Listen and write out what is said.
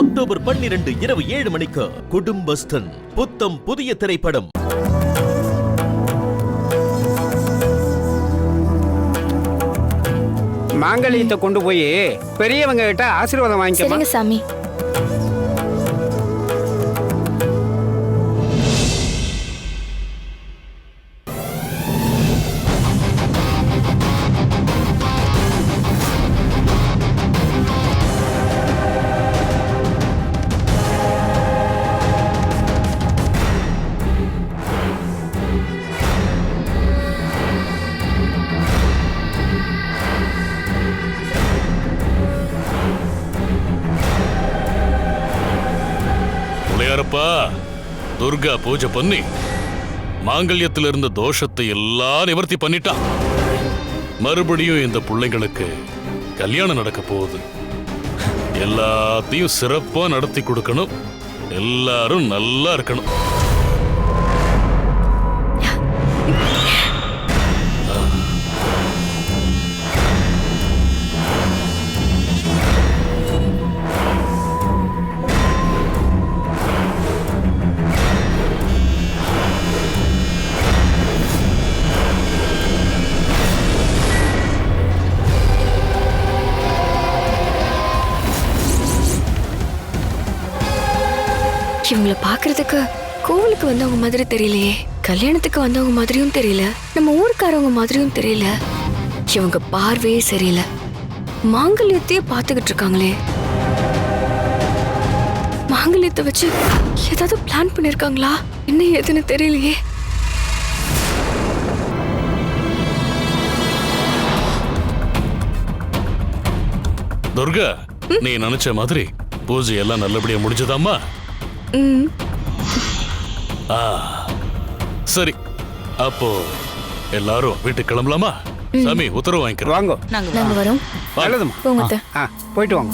October பன்னிரண்டு இரவு ஏழு மணிக்கு குடும்பஸ்தன் புத்தம் புதிய திரைப்படம். மாங்கல்யத்தை கொண்டு போய் பெரியவங்க கிட்ட ஆசீர்வாதம் வாங்கிக்கமா சரிங்க சாமி. அப்பா துர்கா பூஜை பண்ணி மாங்கல்யத்தில் இருந்த தோஷத்தை எல்லாம் நிவர்த்தி பண்ணிட்டான். மறுபடியும் இந்த பிள்ளைங்களுக்கு கல்யாணம் நடக்க போகுது. எல்லாத்தையும் சிறப்பா நடத்தி கொடுக்கணும். எல்லாரும் நல்லா இருக்கணும். இவங்கள பாக்குறதுக்கு கோவிலுக்கு வந்தவங்க மாதிரி தெரியலையே. கல்யாணத்துக்கு வந்தவங்க மாதிரியும் தெரியல. நம்ம ஊருக்காரவங்க மாதிரியும் தெரியல. இவங்க பார்வையே சரியில்லை. மாங்கல்யத்தையே பார்த்துக்கிட்டு இருக்காங்களே. மாங்கல்யத்தை வச்சு ஏதாவது பிளான் பண்ணிருக்காங்களா? என்ன ஏதுன்னு தெரியலையே. துர்கா நீ நினைச்ச மாதிரி பூஜை எல்லாம் நல்லபடியா முடிஞ்சதாம்மா? ஆ சரி. அப்போ எல்லாரும் வீட்டுக்கு கிளம்பலாமா? சாமி உத்தரவு வாங்கிக்கிறோம். வாங்க. நாங்க வரோம். நல்லதுமா போங்க அத்தை. ஆ போயிட்டு வாங்க.